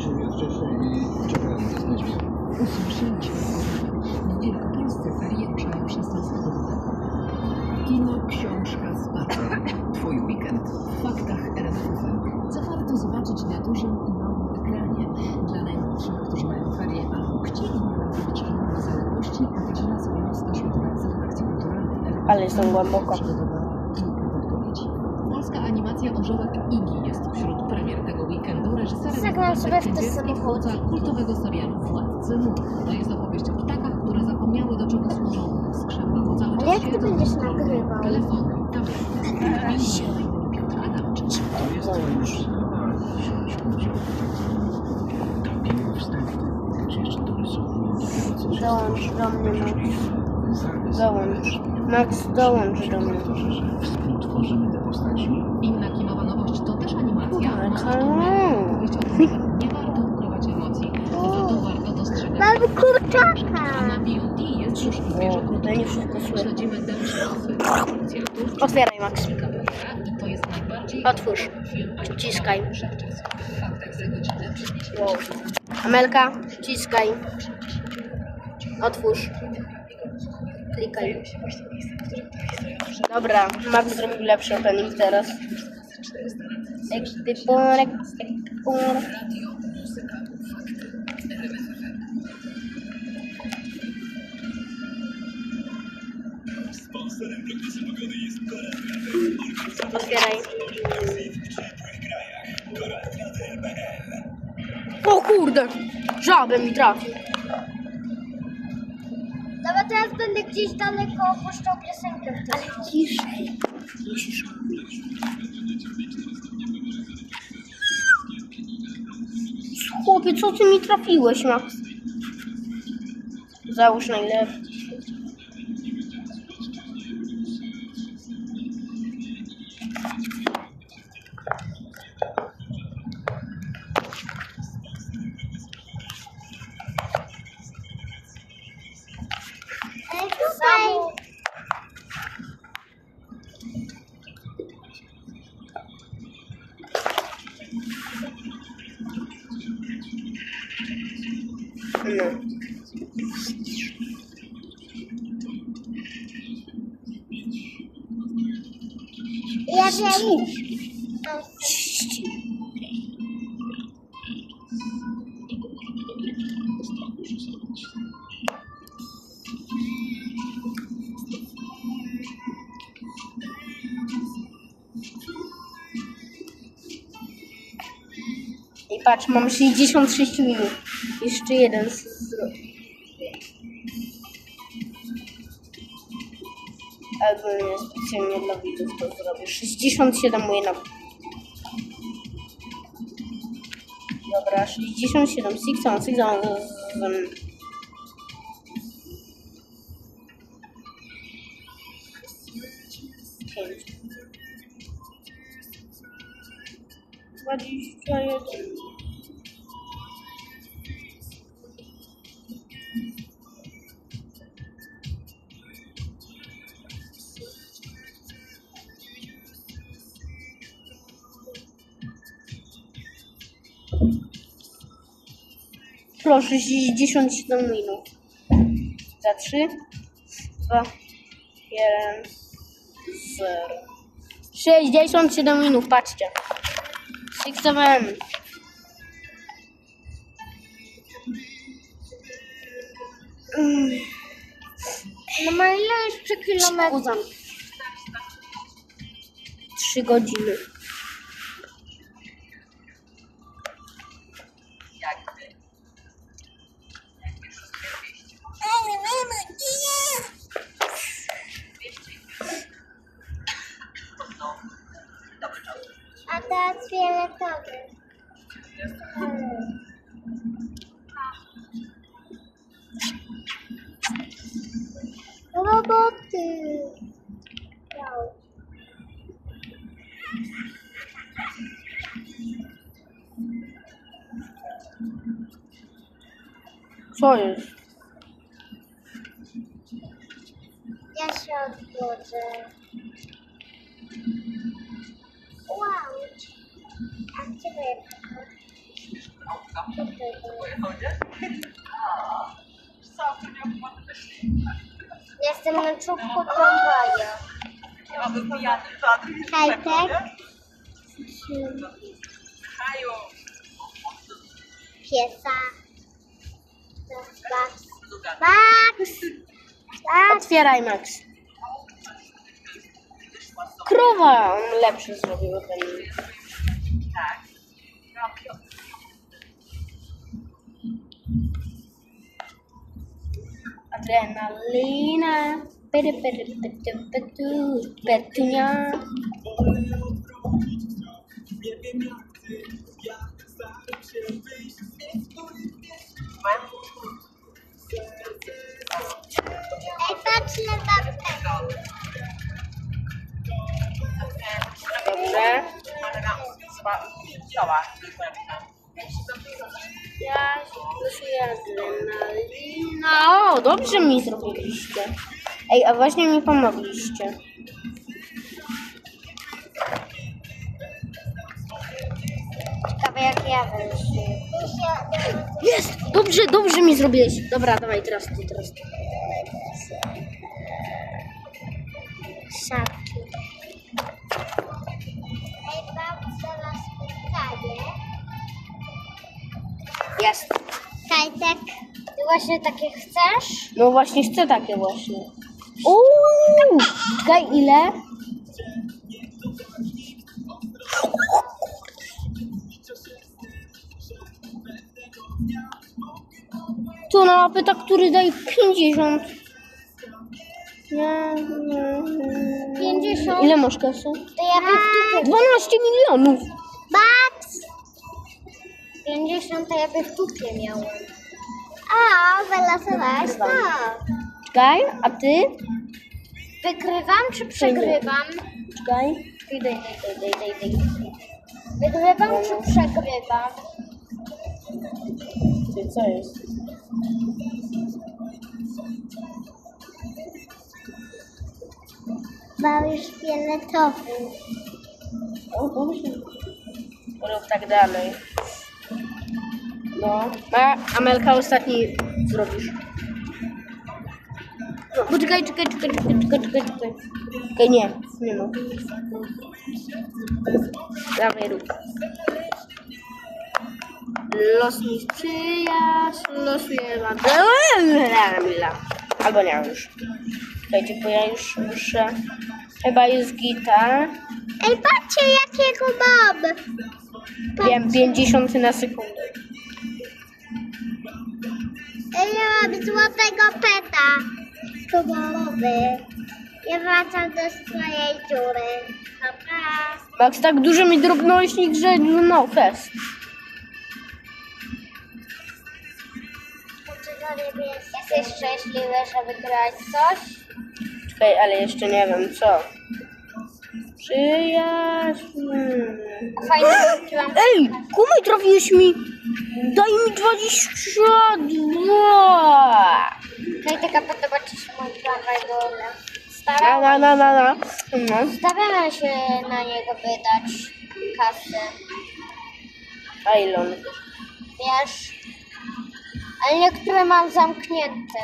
się wcześniej i czekali, jesteśmy. Usłyszeliśmy w Wielkopolsce ferie ruszają 16 lutego. Kino, książka, spacer. Twój weekend w faktach RMF. Co warto zobaczyć na dużym i małym ekranie. Dla najmłodszych, którzy mają ferie albo chcieliby nadrobić kino niezależności, Katarzyna świadek z redakcji kulturalnej. Ale jestem głęboko. Polska animacja Orzełek Igi jest wśród premier tego. Reżyserem Zagram sobie w te samochody. kultowego serialu Władcy Much. To jest opowieść o ptakach, które zapomniały do czego służą. Skrzęba po cały Ale czas jak ty będziesz nagrywał? Telefony, tablety, filmy, Piotr Adamczyk. To jest to już na wziąć udział w tak zwanym dubbingu wstępnym, gdzie jeszcze dorysowują dopiero co się Dołącz do mnie, zarys, Dołącz. Max, dołącz do mnie. współtworzymy te postaci. Inna kinowa nowość to też animacja. Kurde, nie warto ukrywać emocji. Za to warto dostrzegać. Mamy A kurczaka! na VOD jest już w O, to nie wszystko słyszę. Śledzimy losy policjantów. Otwieraj, Max. I to jest najbardziej Otwórz. Wciskaj. Wow. Amelka, wciskaj. Otwórz. Klikaj. Dobra, Max zrobił lepszy opening teraz. Ekstypor, ekstypor. Radio, muzyka, fakty. RMFFM. Otwieraj. O kurde! Żabę mi trafił. Dobra, teraz będę gdzieś daleko opuszczał piosenkę. Ale ciszej. Chłopie, co ty mi trafiłeś, Max? Załóż najlepiej. Tutaj. No. Ja wiem. I patrz, mam 66 minut. Jeszcze jeden z- zrobię. Albo nie specjalnie dla widzów to zrobię. 67 moje na... Dobra, 67, 6 on, 6 on, z- pięć. Dwadzieścia jeden. Proszę, 67 minut. Za 3, 2, 1, 0. 67 minut, patrzcie. 6, 7. No ma ile jeszcze kilometrów? Uzam. 3 godziny. Roboty. Wow. Co jest? Ja się odwodzę. Wow. A gdzie moje Jestem na czubku tramwaja. Hajtek. Piesa. Max. Max. Max. Otwieraj, Max. Krowa lepszy zrobił ode mnie. adrenalina. Pede pede pede pede pedunya. Pak, patrz na babkę. Dobrze. Ja losuję adrenalina. O, dobrze mi zrobiliście. Ej, a właśnie mi pomogliście. Ciekawe jak ja wylosuję. Jest! Dobrze, dobrze mi zrobiłeś. Dobra, dawaj, teraz ty, teraz ty. Szapki. Jest. Kajtek, ty właśnie takie chcesz? No właśnie chcę takie właśnie. Uuu! Czekaj, ile? Tu na pyta, który daje 50. Nie, nie, nie. 50? Ile masz kasy? To ja bym w tupie. 12 milionów. Babs! 50 to ja bym w miałem. A, wylosowałaś to. Czekaj, a ty? Wygrywam czy przegrywam? Czekaj. Daj, daj, daj, daj, daj, daj. Wygrywam czy przegrywam? Ty, co jest? Bawisz fioletowy. O, dobrze. Rób tak dalej. No. A Amelka ostatni zrobisz. No, poczekaj, czekaj, czekaj, czekaj, czekaj, czekaj, czekaj. Czekaj, nie, nie no. Dawaj, rób. Los mi sprzyjasz, losuję wam. Albo nie już. Czekajcie, bo ja już muszę. Chyba jest gita. Ej, patrzcie jakiego mam. Wiem, 50 na sekundę. Mam złotego peta. Kolorowy. Ja wracam do swojej dziury. Dobra. Max tak dużo mi drobnośnik, że no fest. Jesteś szczęśliwy, że wygrałeś coś? Czekaj, ale jeszcze nie wiem co. Przyjaźń. Fajnie. Ej, kumaj trafiłeś mi. Daj mi 22. Hej, taka podoba ci się mój tramwaj do Na, na, na, na, na. No. Starałem się na niego wydać kasę, Ilon. wiesz? Ale niektóre mam zamknięte.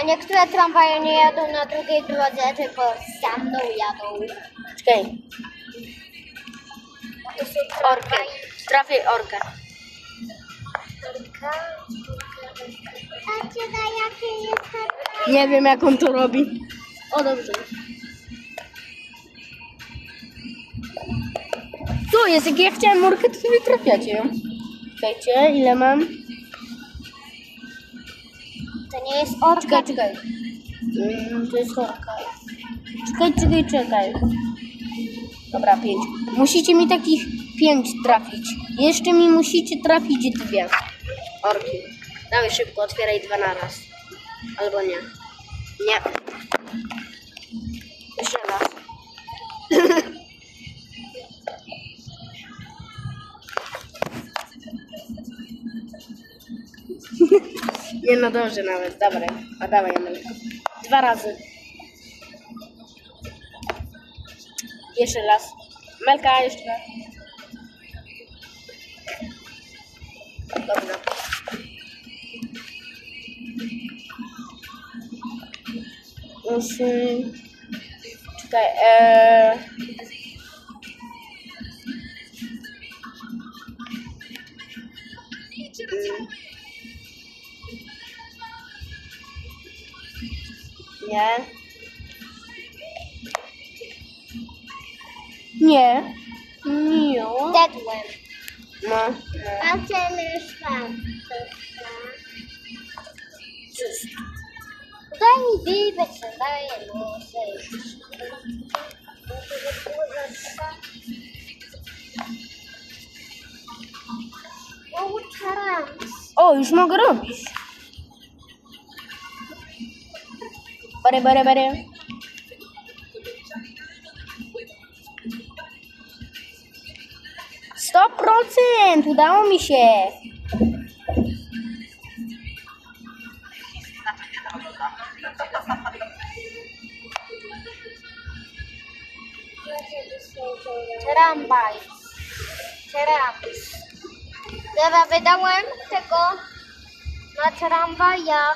A niektóre tramwaje nie jadą na drugiej drodze, tylko za mną jadą. Czekaj, To są tramwaje. Trafię orkę. Patrzcie na jakie jest tramwaj. Nie wiem jak on to robi. O, dobrze. Tu jest, jak ja chciałem orkę, to sobie trafiacie ją. Czekajcie, ile mam? To nie jest orka. Czekaj, czekaj. Mm, to jest orka. Czekaj, czekaj, czekaj. Dobra, pięć. Musicie mi takich pięć trafić. Jeszcze mi musicie trafić dwie. Orki. Dawaj szybko, otwieraj dwa na raz. Albo nie. Nie. Jeszcze raz. Nie no dobrze nawet, dobra. A dawaj Amelka. Dwa razy. Jeszcze raz. Melka, jeszcze raz. cộng được olsun Çıkay, ee, Yeah. Yeah. Yeah. Não. Aquele é espaço. Vem viva também, moças. Oh, esmogramos. Bora, bora, bora. 100%! Udało mi się! Rambaj. Teraz. Teraz wydałem tego na tramwaja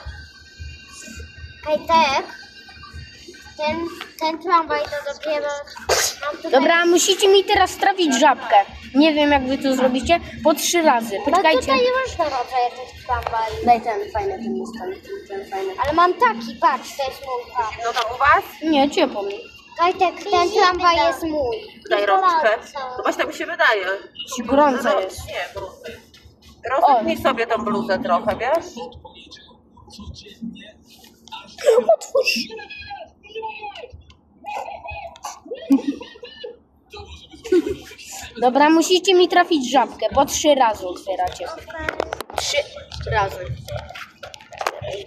kajtek. Ten, ten tramwaj to dopiero mam tutaj... Dobra, musicie mi teraz trafić żabkę. Nie wiem, jak wy to zrobicie. Po trzy razy. No Poczekajcie. tutaj różne rodzaje tych tramwaj. Daj ten fajny, ten jest ten, ten, fajny. Ale mam taki, patrz, to jest mój pan. No to u was? Nie, ciepło mi. Kajtek, ten tramwaj jest mój. Daj rączkę. No właśnie tak mi się wydaje. Ci gorąco jest. Nie, brudny. Rozetnij sobie tą bluzę trochę, wiesz? Otwórz. Dobra, musicie mi trafić żabkę. Po trzy razy otwieracie. Trzy razy.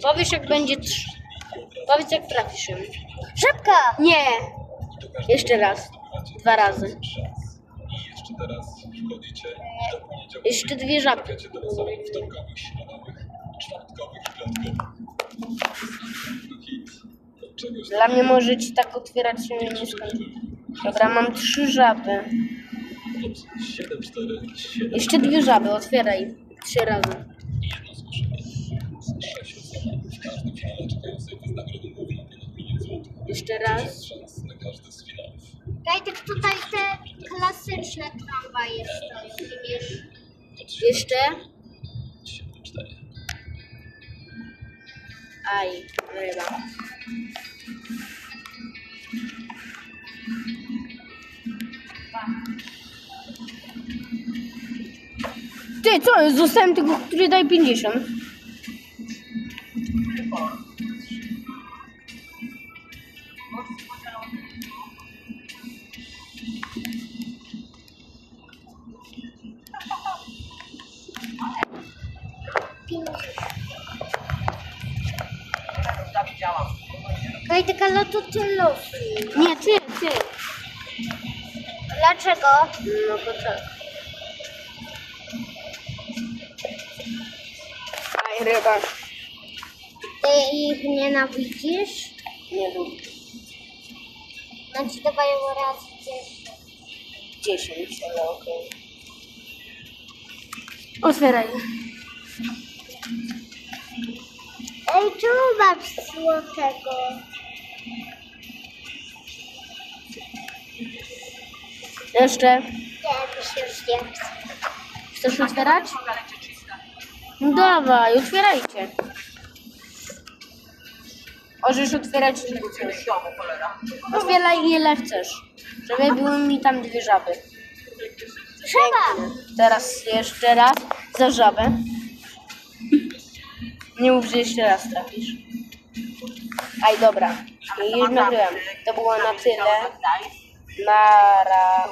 Powiesz jak będzie trzy. Powiedz jak trafisz ją. Żabka! Nie. Jeszcze raz. Dwa razy. Jeszcze dwie żabki. Dla mnie możecie tak otwierać się nie skończy. Dobra, mam trzy żaby. Jeszcze dwie żaby, otwieraj. Trzy razy. Jeszcze raz. Kajtek, tutaj te klasyczne tramwaje stoją. Wiesz? Jeszcze. Aj, ryba. Ty, co jest? Zostałem tego, który daje 50. Kajtek, ale to ty losuj. Nie, ty, ty. Dlaczego? No to tak. Aj, ryba. Ty ich nienawidzisz? Nie lubię. Znaczy dawają raz gdzieś. 10, ale okej. Otwieraj. Ej, czemu masz złotego? Jeszcze. Nie, mi się już nie chce. Chcesz otwierać? No dawaj, otwierajcie. Możesz otwierać. Otwieraj ile chcesz. Żeby były mi tam dwie żaby. Trzeba! Teraz jeszcze raz za żabę. Nie mów, że jeszcze raz trafisz. Aj, dobra. I już nagrywam. To było na tyle. Nara.